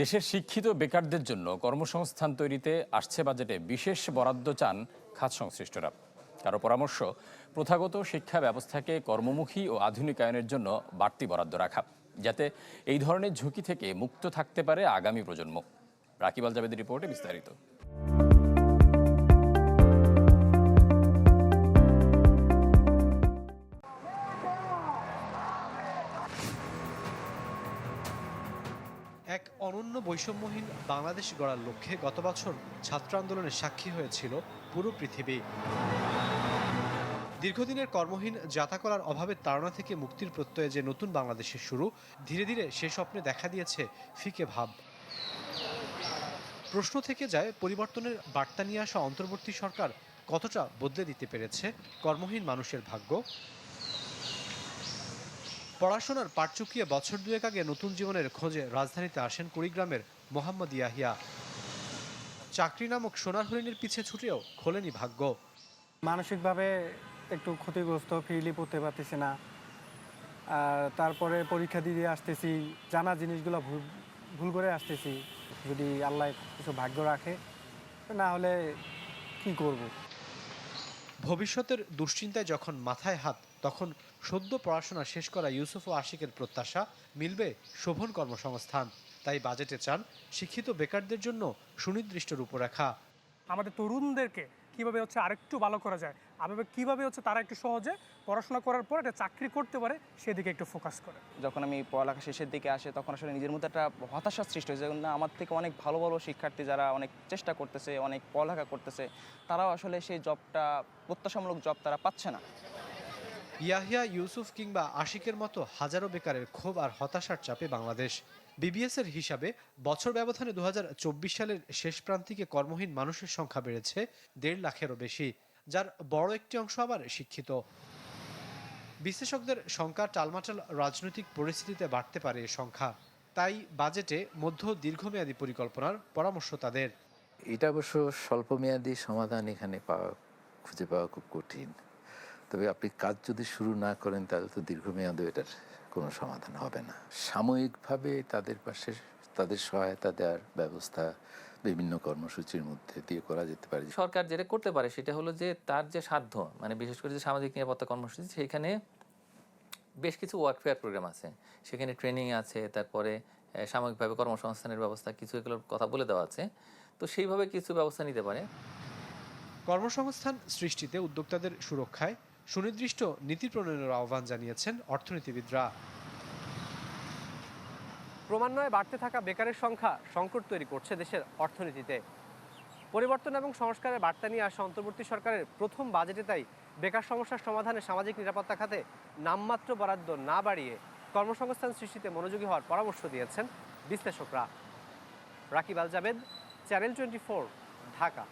দেশের শিক্ষিত বেকারদের জন্য কর্মসংস্থান তৈরিতে আসছে বাজেটে বিশেষ বরাদ্দ চান খাত সংশ্লিষ্টরা। কারও পরামর্শ, প্রথাগত শিক্ষা ব্যবস্থাকে কর্মমুখী ও আধুনিকায়নের জন্য বাড়তি বরাদ্দ রাখা, যাতে এই ধরনের ঝুঁকি থেকে মুক্ত থাকতে পারে আগামী প্রজন্ম। রাকিবাল জাবেদের রিপোর্টে বিস্তারিত। এক অনন্য বৈষম্যহীন বাংলাদেশ গড়ার লক্ষ্যে গত বছর ছাত্র আন্দোলনের সাক্ষী হয়েছিল পুরো পৃথিবী। দীর্ঘদিনের কর্মহীন যাতা করার অভাবের তাড়না থেকে মুক্তির প্রত্যয়ে যে নতুন বাংলাদেশের শুরু, ধীরে ধীরে সে স্বপ্নে দেখা দিয়েছে ফিকে ভাব। প্রশ্ন থেকে যায়, পরিবর্তনের বার্তা নিয়ে আসা অন্তর্বর্তী সরকার কতটা বদলে দিতে পেরেছে কর্মহীন মানুষের ভাগ্য? পড়াশোনার পাট চুকিয়ে বছর দুয়েক আগে নতুন জীবনের খোঁজে রাজধানীতে আসেন কুড়িগ্রামের মোহাম্মদ ইয়াহিয়া। চাকরি নামক সোনার হরিণের পিছে ছুটেও খোলেনি ভাগ্য। মানসিকভাবে একটু ক্ষতিগ্রস্ত, ফিরলি পড়তে পারতেছি না। আর তারপরে পরীক্ষা দিয়ে আসতেছি, জানা জিনিসগুলো ভুল ভুল করে আসতেছি। যদি আল্লাহ কিছু ভাগ্য রাখে, না হলে কি করব। ভবিষ্যতের দুশ্চিন্তায় যখন মাথায় হাত, তখন সদ্য পড়াশোনা শেষ করা ইউসুফ ও আশিকের প্রত্যাশা মিলবে শোভন কর্মসংস্থান। তাই বাজেটে চান শিক্ষিত বেকারদের জন্য সুনির্দিষ্ট রূপরেখা। আমাদের তরুণদেরকে কীভাবে হচ্ছে আরেকটু ভালো করা যায়? আবার কীভাবে হচ্ছে তারা একটু সহজে পড়াশোনা করার পর একটা চাকরি করতে পারে, সেদিকে একটু ফোকাস করে। যখন আমি পড়ালেখা শেষের দিকে আসে, তখন আসলে নিজের মধ্যে একটা হতাশার সৃষ্টি হয়েছে না, আমার থেকে অনেক ভালো ভালো শিক্ষার্থী যারা অনেক চেষ্টা করতেছে, অনেক পড়ালেখা করতেছে, তারাও আসলে সেই জবটা প্রত্যাশামূলক জব তারা পাচ্ছে না। ইয়াহিয়া, ইউসুফ কিংবা আশিকের মতো হাজারো বেকারের ক্ষোভ আর হতাশার চাপে বাংলাদেশ। বিবিএস এর হিসাবে বছর ব্যবধানে দু হাজার চব্বিশ সালের শেষ প্রান্তিকে কর্মহীন মানুষের সংখ্যা বেড়েছে দেড় লাখেরও বেশি, যার বড় একটি অংশ আবার শিক্ষিত। বিশ্লেষকদের সংখ্যা টালমাটাল রাজনৈতিক পরিস্থিতিতে বাড়তে পারে এ সংখ্যা। তাই বাজেটে মধ্য দীর্ঘমেয়াদী পরিকল্পনার পরামর্শ তাদের। এটা অবশ্য স্বল্পমেয়াদী সমাধান এখানে পাওয়া, খুঁজে পাওয়া খুব কঠিন। তবে আপনি কাজ যদি শুরু না করেন তাহলে তো দীর্ঘমেয়াদে এটার কোনো সমাধান হবে না। সাময়িকভাবে তাদের পাশে তাদের সহায়তা দেওয়ার ব্যবস্থা বিভিন্ন কর্মসূচির মধ্যে দিয়ে করা যেতে পারে। সরকার যেটা করতে পারে সেটা হলো যে তার যে সাধ্য মানে বিশেষ করে যে সামাজিক নিরাপত্তা কর্মসূচি সেখানে বেশ কিছু ওয়ার্কফেয়ার প্রোগ্রাম আছে। সেখানে ট্রেনিং আছে তারপরে সাময়িকভাবে কর্মসংস্থানের ব্যবস্থা কিছু এগুলোর কথা বলে দেওয়া আছে। তো সেইভাবে কিছু ব্যবস্থা নিতে পারে। কর্মসংস্থান সৃষ্টিতে উদ্যোক্তাদের সুরক্ষায় সুনির্দিষ্ট নীতি প্রণয়নের আহ্বান জানিয়েছেন অর্থনীতিবিদরা। ক্রমান্বয়ে বাড়তে থাকা বেকারের সংখ্যা সংকট তৈরি করছে দেশের অর্থনীতিতে। পরিবর্তন এবং সংস্কারের বার্তা নিয়ে আসা অন্তর্বর্তী সরকারের প্রথম বাজেটে তাই বেকার সমস্যার সমাধানে সামাজিক নিরাপত্তা খাতে নামমাত্র বরাদ্দ না বাড়িয়ে কর্মসংস্থান সৃষ্টিতে মনোযোগী হওয়ার পরামর্শ দিয়েছেন বিশ্লেষকরা। Rakib Al Jabed, channel twenty Dhaka.